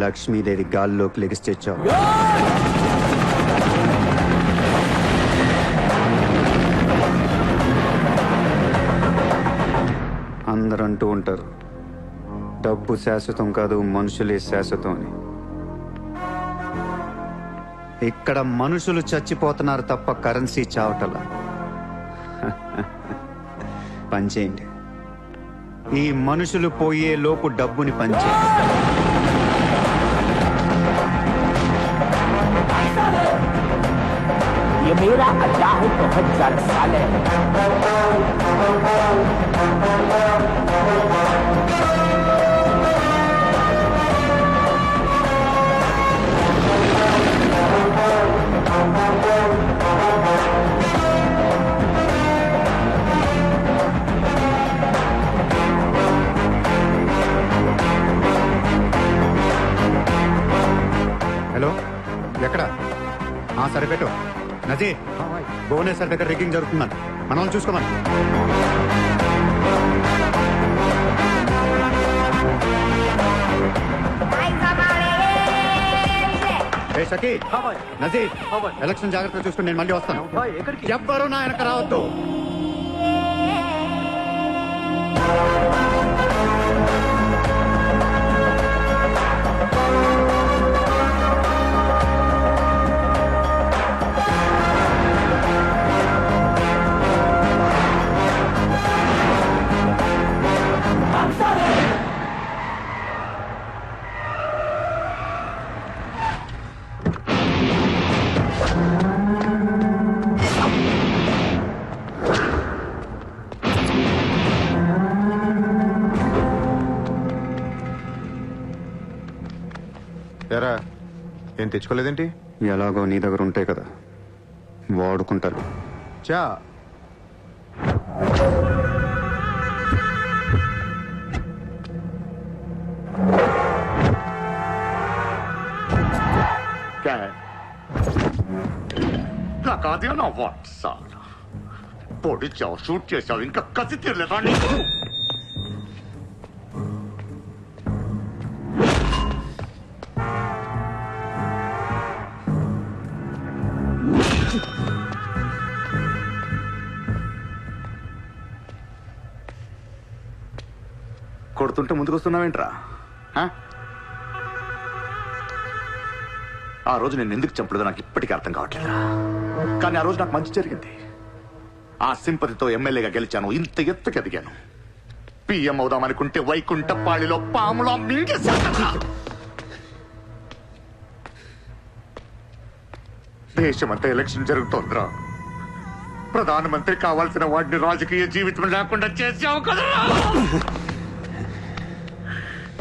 లక్ష్మీదేవి గాల్లోకి లెగిసి తెచ్చావు అందరూ అంటూ ఉంటారు. డబ్బు శాశ్వతం కాదు మనుషులే శాశ్వతం అని. ఇక్కడ మనుషులు చచ్చిపోతున్నారు తప్ప కరెన్సీ చావటలా. పనిచేయండి. ఈ మనుషులు పోయే లోపు డబ్బుని పనిచేయండి. मेरा अड्डा है तो हजार साले హలో ఎక్కడ ఆ, సరే పెట్టు నజీ భువనేశ్వర్ దగ్గర రిగ్గింగ్ జరుగుతుందని మనం చూసుకోమని. ఏ షకీ నజీ ఎలక్షన్ జాగ్రత్తగా చూసుకుని నేను మళ్ళీ వస్తాను. ఎవ్వరూ నా వెనక రావద్దు. ఎరా ఏం తెచ్చుకోలేదేంటి? ఎలాగో నీ దగ్గర ఉంటాయి కదా. వాడుకుంటాను. చా ప్లకాదేనా వాట్సా పొడి చావు షూట్ చేశావు ఇంకా కసి తీరలేదా? నీకు కొడుతుంటే ముందుకొస్తున్నావేంట్రా? ఆ? ఆ రోజు నేను ఎందుకు చంపలేదో నాకు ఇప్పటికీ అర్థం కావట్లేదు కానీ ఆ రోజు నాకు మంచి జరిగింది. ఆ సింపతితో ఎమ్మెల్యేగా గెలిచాను ఇంత ఎత్తుకు ఎదిగాను. పిఎం అవుదామనుకుంటే వైకుంఠపాళిలో పాములా మింగేశాను దేశమంతా ఎలక్షన్ జరుగుతోందిరా. ప్రధానమంత్రి కావాల్సిన వాడిని రాజకీయ జీవితం లేకుండా చేసావు కదా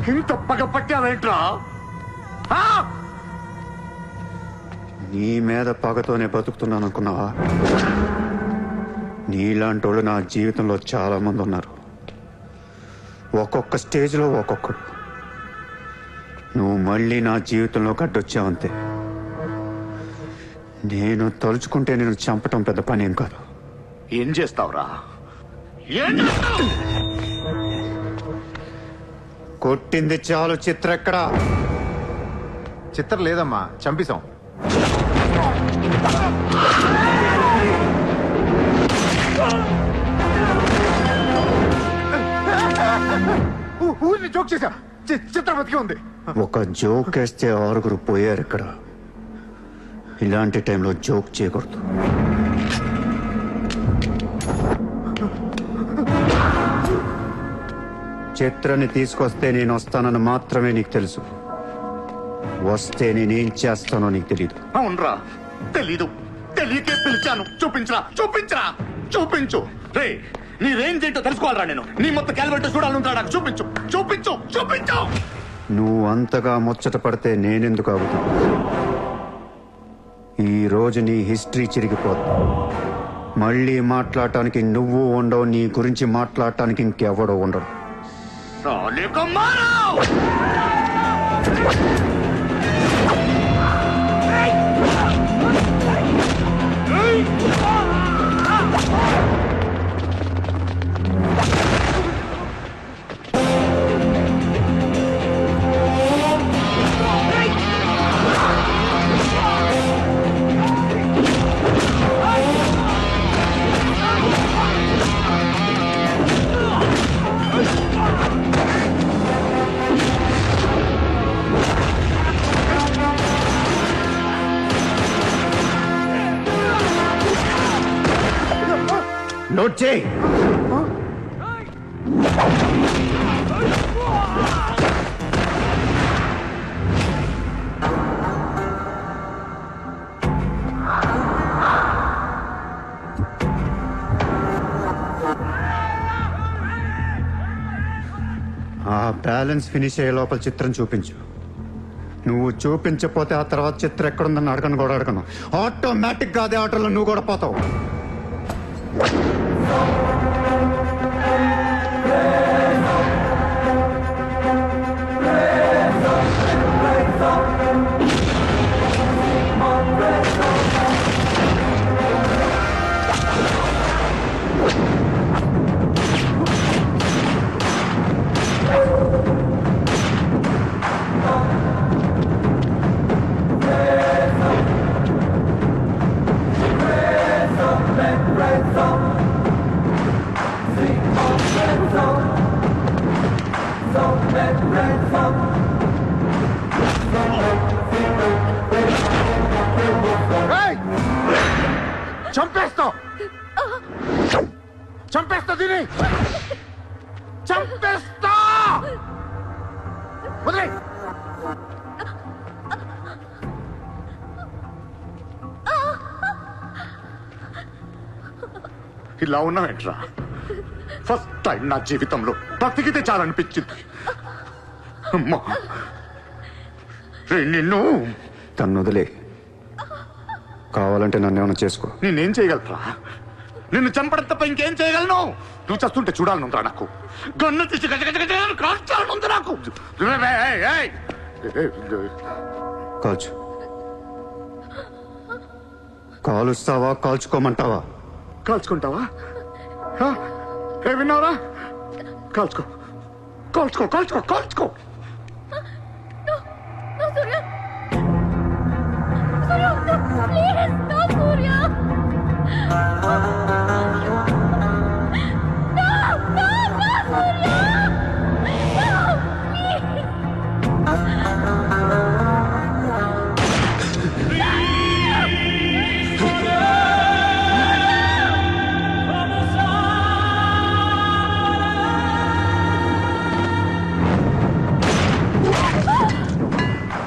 ఇంత పగ పట్టావేంట్రా? ఆ? నీ మీద పగతోనే బతుకుతున్నాను అనుకున్నావా నీలాంటి వాళ్ళు నా జీవితంలో చాలా మంది ఉన్నారు. ఒక్కొక్క స్టేజ్లో ఒక్కొక్కడు. నువ్వు మళ్ళీ నా జీవితంలో గడ్డొచ్చావంతే నేను తలుచుకుంటే నేను చంపటం పెద్ద పని ఏం కాదు. ఏం చేస్తావురా? ఏం చేస్తావు? కొట్టింది చాలు చిత్ర ఎక్కడా చిత్రం లేదమ్మా చంపేశాం. ఊ- ఊరిని జోక్ చేశా చి- చిత్రం బతికి ఉంది. ఒక జోక్ వేస్తే ఆరుగురు పోయారు ఇక్కడ. ఇలాంటి టైంలో జోక్ చేయకూడదు. చిత్రని తీసుకొస్తే నేను వస్తానని మాత్రమే నీకు తెలుసు. వస్తే నేనేం చేస్తానో నీకు తెలియదు అవునరా తెలీదు. తెలియకే పిలిచాను. చూపించరా చూపించరా చూపించు. రే నీ రేంజ్ ఏంటో తెలుసుకోవాలరా నేను. నీ మొత్తం క్యాలిబర్ చూడాలంటారా నాకు. చూపించు చూపించు చూపించు. నువ్వు అంతగా ముచ్చట పడితే నేనెందుకు అవుతాను ఈ రోజు నీ హిస్టరీ చిరిగిపోద్ది. మళ్ళీ మాట్లాడటానికి నువ్వు ఉండవు నీ గురించి మాట్లాడటానికి ఇంకెవడో ఉండడు సాలేక మారావ్ నోట్ చేయి ఆ బ్యాలెన్స్ ఫినిష్ అయ్యే లోపల చిత్రం చూపించు. నువ్వు చూపించకపోతే ఆ తర్వాత చిత్రం ఎక్కడుందని అడగను కూడా అడగను. ఆటోమేటిక్గా అదే ఆటోలో నువ్వు కూడా పోతావు. చంపేస్తా! వదిలే! ఇలా ఉన్నావేంట్రా? ఫస్ట్ టైం నా జీవితంలో బ్రతికితే చాలనిపించింది. అమ్మా! నిన్ను! తను వదిలే. కావాలంటే నన్ను ఏమైనా చేసుకో. నేనేం చేయగలరా నిన్ను చంపడం తప్ప ఇంకేం చేయగలను? నువ్వు చేస్తుంటే చూడాలనుందిరా నాకు. గన్ను తీసి గజ కాల్చాలనుంది నాకు. కాల్చు. కాలుస్తావా కాల్చుకోమంటావా? కాల్చుకుంటావా? ఏ విన్నావురా కాల్చుకో. కాల్చుకో కాల్చుకో కాల్చుకో.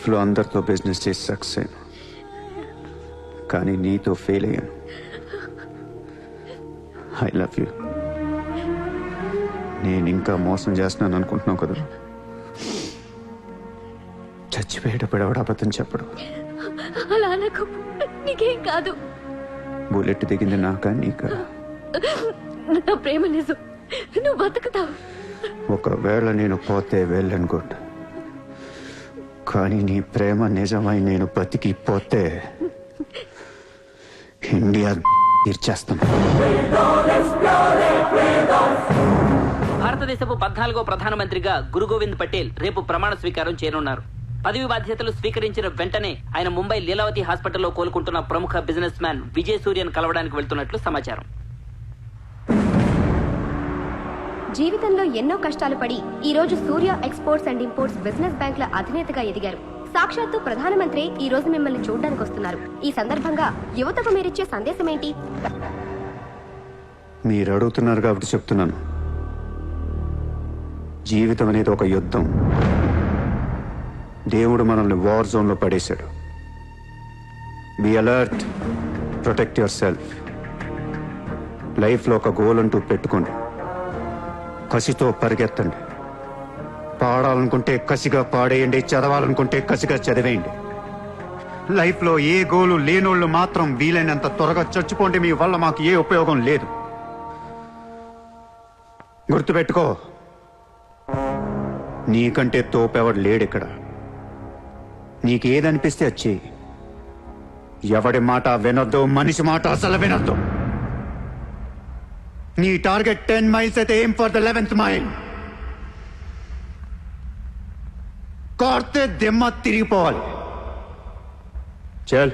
లైఫ్లో అందరితో బిజినెస్ చేసి సక్సెస్ అయ్యాను కానీ నీతో ఫెయిల్ అయ్యాను. ఐ లవ్ యూ నేను ఇంకా మోసం చేస్తున్నాను అనుకుంటున్నావు కదా. చచ్చిపోయేటప్పుడు ఎవడు అబద్ధం చెప్పడు. అలా అనకు నీకేం కాదు. బుల్లెట్ దిగింది నాకా నీకా? నా ప్రేమ నిజం. నువ్వు బతుకుతావు. ఒకవేళ నేను పోతే వెళ్ళను గుడ్ కానీ నీ ప్రేమ నిజమై నేను బతికిపోతే ఇండియా తీర్చేస్తాను. భారతదేశపు పద్నాలుగో ప్రధానమంత్రిగా గురు గోవింద్ పటేల్ రేపు ప్రమాణ స్వీకారం చేయనున్నారు. పదవి బాధ్యతలు స్వీకరించిన వెంటనే ఆయన ముంబై లీలావతి హాస్పిటల్లో కోలుకుంటున్న ప్రముఖ బిజినెస్ మ్యాన్ విజయ్ సూర్యన్ కలవడానికి వెళ్తున్నట్లు సమాచారం. జీవితంలో ఎన్నో కష్టాలు పడి ఈ రోజు Surya exports and imports business బ్యాంకుల అధినేతగా ఎదిగారు. సాక్షాత్తు ప్రధానమంత్రి ఈ రోజు మిమ్మల్ని చూడడానికి వస్తున్నారు. ఈ సందర్భంగా యువతకు మీరిచ్చే సందేశం ఏంటి మీరు అడుగుతున్నారు కాబట్టి చెప్తున్నాను. జీవితం అనేది ఒక యుద్ధం. దేవుడు మనల్ని వార్ జోన్లో పడేశాడు. Be alert protect yourself లైఫ్లో ఒక గోల్ అంటూ పెట్టుకోండి. కసితో పరిగెత్తండి. పాడాలనుకుంటే కసిగా పాడేయండి చదవాలనుకుంటే కసిగా చదివేయండి. లైఫ్లో ఏ గోలు లేనోళ్ళు మాత్రం వీలైనంత త్వరగా చచ్చిపోండి మీ వల్ల మాకు ఏ ఉపయోగం లేదు. గుర్తుపెట్టుకో నీకంటే తోపెవడు లేడిక్కడ నీకేదనిపిస్తే వచ్చి ఎవడి మాట వినొద్దు మనిషి మాట అసలు వినొద్దు. నీ టార్గెట్ టెన్ మైల్స్ అయితే ఏం ఫర్ ద లెవెన్త్ మైల్? కార్తే దెమ్మ తిరిగిపోవాలి. చల్.